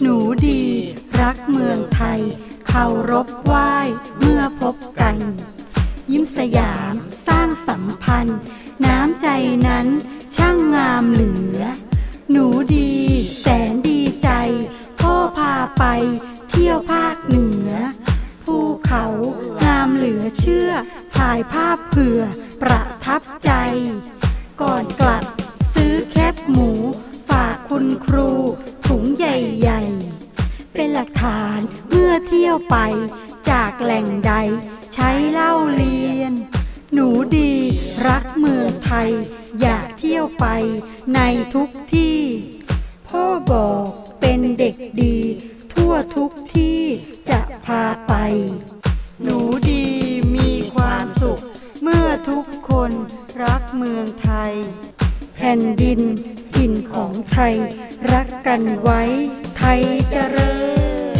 หนูดี รักเมืองไทยเคารพไหว้เมื่อพบกัน ยิ้มสยามสร้างสัมพันธ์ น้ำใจนั้นช่างงามเหลือ หนูดีแสนดีใจพ่อพาไปเที่ยวภาคเหนือ ภูเขางามเหลือเชื่อถ่ายภาพเผื่อประทับใจ ก่อนกลับซื้อแคบหมู ฝากคุณครูถุงใหญ่ หลักฐานเมื่อเที่ยวไป จากแหล่งใด ใช้เล่าเรียน หนูดีรักเมืองไทย อยากเที่ยวไปในทุกที่ พ่อบอกเป็นเด็กดี ทั่วทุกที่จะพาไป หนูดีมีความสุข เมื่อทุกคนรักเมืองไทย แผ่นดินถิ่นของไทย รักกันไว้ ไทยเจริญ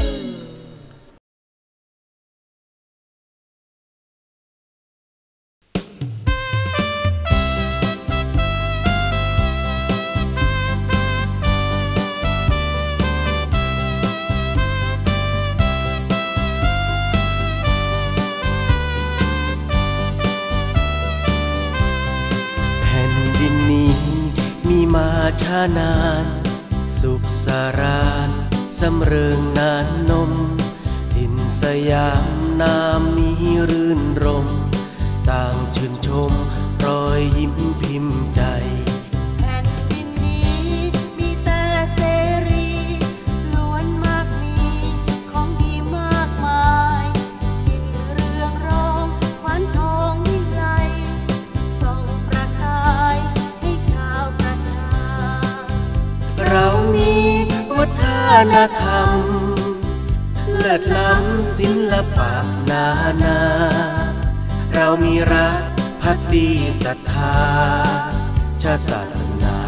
แผ่นดินนี้มีมาช้านาน สุขสารานสำเริงนานนมทินสยามนามมีรื่นรม ต่างชื่นชมรอยยิ้มพิมพ์ใจ วัฒนธรรม เลิศล้ำศิลปะนานา เรามีรักพักดีศรัทธา ชาติศาสนา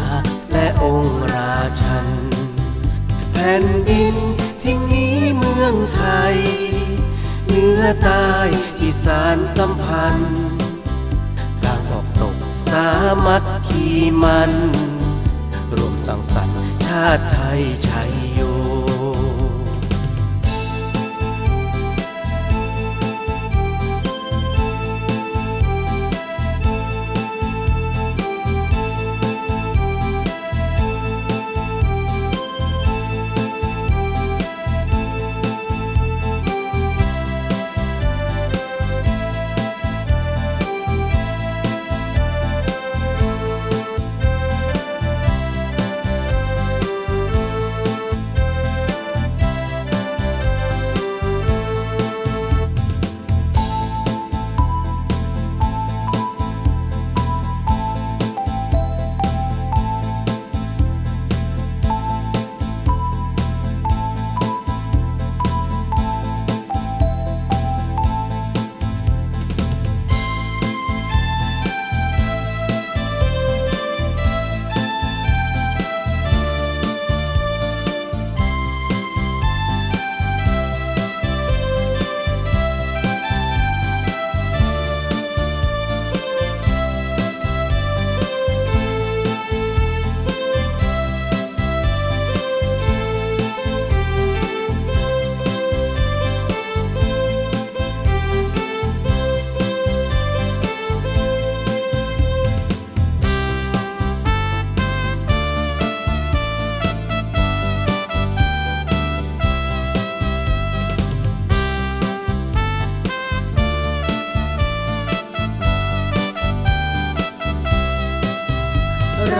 และองค์ราชัน แผ่นดินที่นี้เมืองไทย เหนือใต้อีสานสัมพันธ์ต่างออกตกสามัคคีมัน รวมสังสรรค์ชาติไทยชัย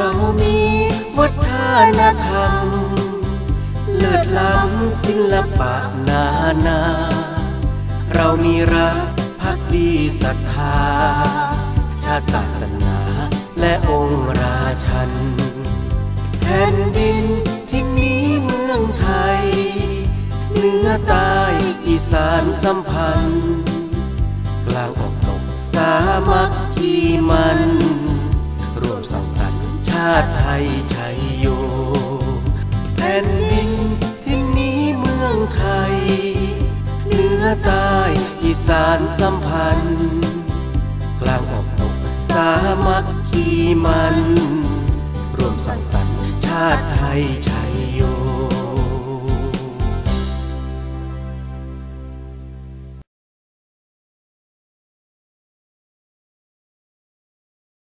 เรามีวัฒนธรรม เลิศล้ำศิลปะนานา เรามีรักพักดีศรัทธา ชาติศาสนาและองค์ราชัน แผ่นดินที่นี้เมืองไทย เหนือใต้อีสานสัมพันธ์ กลางออกตกสามัคคีมันาติไทยชัยโย แผ่นดินที่นี้เมืองไทย เหนือใต้อีสานสัมพันธ์ กลางออกตกสามัคคีมัน รวมสังสรรค์ชาติไทยชั